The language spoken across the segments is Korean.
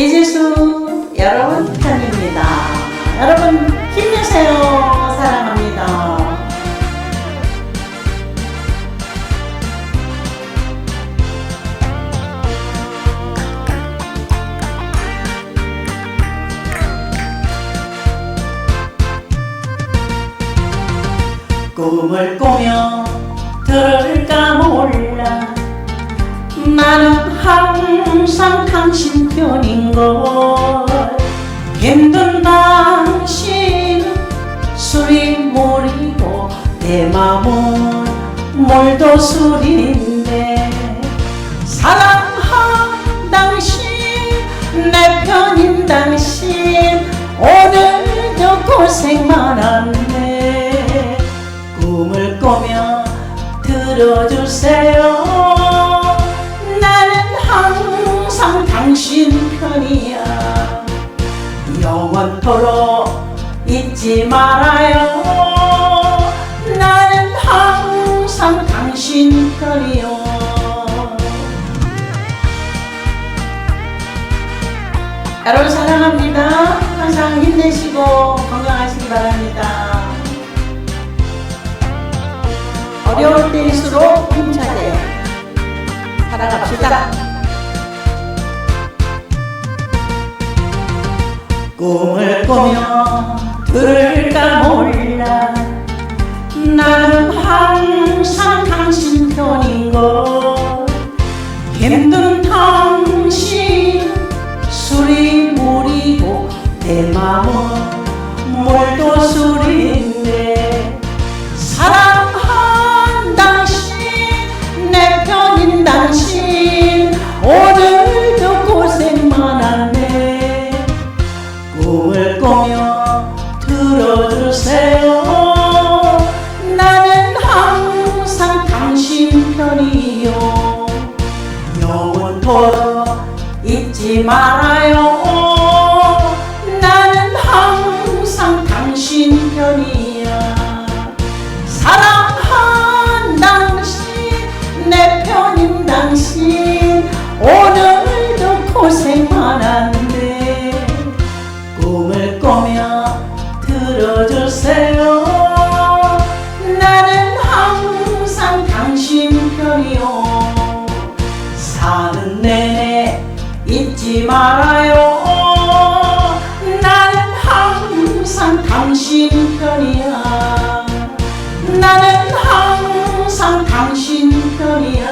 이지수 여러분 편입니다. 여러분 힘내세요. 사랑합니다. 꿈을 꾸며 들을까 항상 당신 편인걸 힘든 당신 술이 물이고 내 맘은 물도 술인데 사랑한 당신 내 편인 당신 오늘도 고생 많았네. 꿈을 꾸며 들어주세요 당신 편이야. 영원토록 잊지 말아요. 나는 항상 당신 편이요. 여러분 사랑합니다. 항상 힘내시고 건강하시기 바랍니다. 어려울 때일수록 힘차게 살아갑시다. 꿈을 꾸며 들을까 몰라. 나는 항상 당신 편인걸 힘든 당신 술이 물이고 내 마음은 물도 술인데 사랑 영원토록 잊지 말아요. 나는 항상 당신 편이야. 사랑한 당신 내 편인 당신 오늘도 고생 많았네. 꿈을 꾸며 들어주세요 말아요. 나는 항상 당신 편이야. 나는 항상 당신 편이야.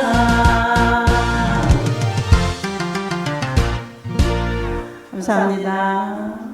감사합니다